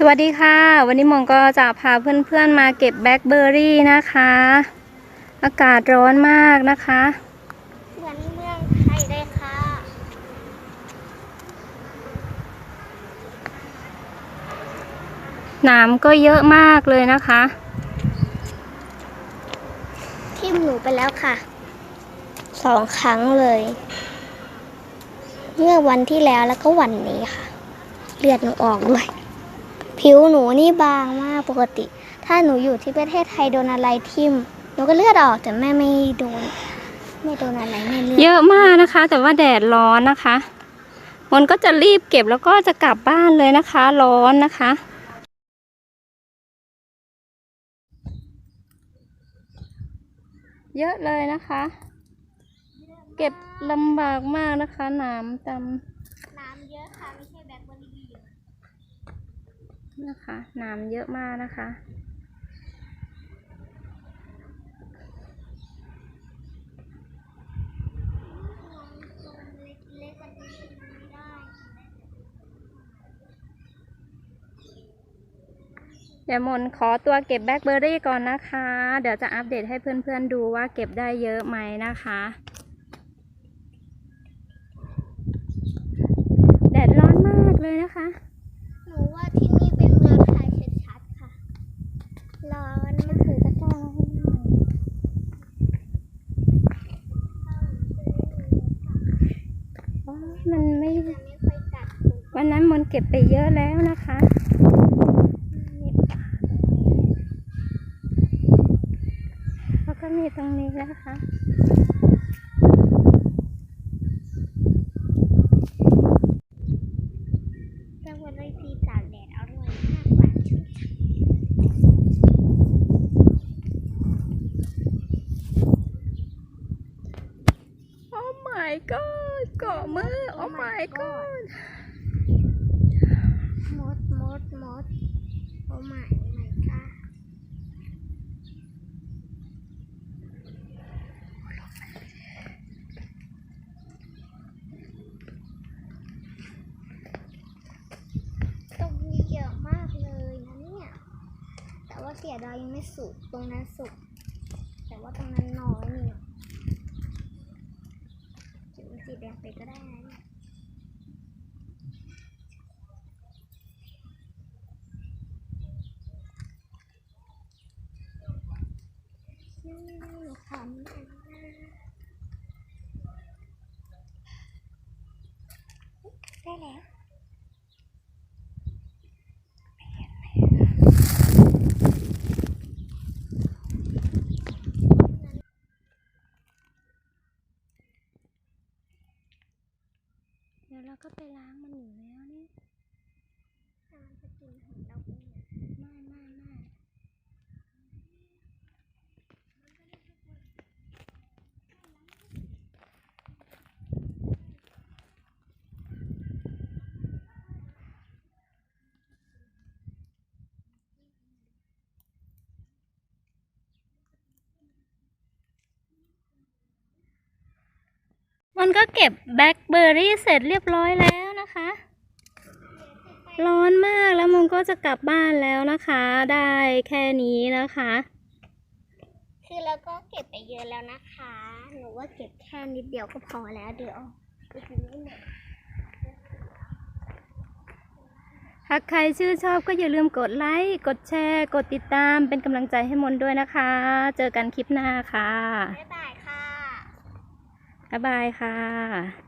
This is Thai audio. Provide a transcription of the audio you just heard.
สวัสดีค่ะ วันนี้มองก็จะพาเพื่อนๆมาเก็บแบล็คเบอร์รี่นะคะ อากาศร้อนมากนะคะเหมือนเมืองไทยเลยค่ะน้ำก็เยอะมากเลยนะคะ ทิ่มหนูไปแล้วค่ะ สองครั้งเลย เมื่อวันที่แล้วแล้วก็วันนี้ค่ะ เลือดหนูออกด้วย ผิวหนูนี่บางมากปกติ ถ้าหนูอยู่ที่ประเทศไทยโดนอะไรทิ่มหนูก็เลือดออกแต่แม่ไม่โดน ไม่โดนอะไรไม่เลือดเยอะมากนะคะ แต่ว่าแดดร้อนนะคะ มันก็จะรีบเก็บแล้วก็จะกลับบ้านเลยนะคะ ร้อนนะคะเยอะเลยนะคะ เก็บลำบากมากนะคะหนามตน้ำเยอะค่ะไม่ใช่แบล็คเบอร์รี่ำ นะคะนามเยอะมากนะคะเด้เดี๋ยวมนขอตัวเก็บแบล็คเบอร์รี่ก่อนนะคะ เดี๋ยวจะอัปเดตให้เพื่อนๆดูว่าเก็บได้เยอะไหมนะคะแดดร้อนมากเลยนะคะ หนูว่าที่นี่เป็นเมืองไทยชัดๆค่ะ ร้อนมากเลยตะกร้าให้หน่อยอ๋อมันไม่ วันนั้นมนเก็บไปเยอะแล้วนะคะ แล้วก็มีตรงนี้นะคะ แต่วันไรพีตากแดดอร่อยมากหวานชุ่ม โอ้ my god เกาะมือโอ้ my god มดมดมดโอ้ my my god ตรงนี้เยอะมากเลยนะเนี่ย แต่ว่าเสียดายยังไม่สุก ตรงนั้นสุก แต่ว่าตรงนั้นน้อยนี่จุด สีแดงไปก็ได้นะเนี่ยอืมขำอันนะได้แล้ว เดี๋ยวเรา ก็ไปล้างมันอยู่แล้วนี่ถ้ามันจะกินของเราไปเนี่ ไม่ไม่ไม่มันก็ เก็บแบล็คเบอร์รี่เสร็จเรียบร้อยแล้วนะคะ ร้อนมากแล้วมันก็จะกลับบ้านแล้วนะคะ ได้แค่นี้นะคะ คือเราก็เก็บไปเยอะแล้วนะคะ หนูว่าเก็บแค่นิดเดียวก็พอแล้วเดี๋ยวไปกินไม่หมดหากใครชื่นชอบก็อย่าลืมกดไลค์ กดแชร์ กดติดตามเป็นกำลังใจให้มนต์ด้วยนะคะ เจอกันคลิปหน้าค่ะ บ๊ายบายค่ะ บ๊ายบายค่ะ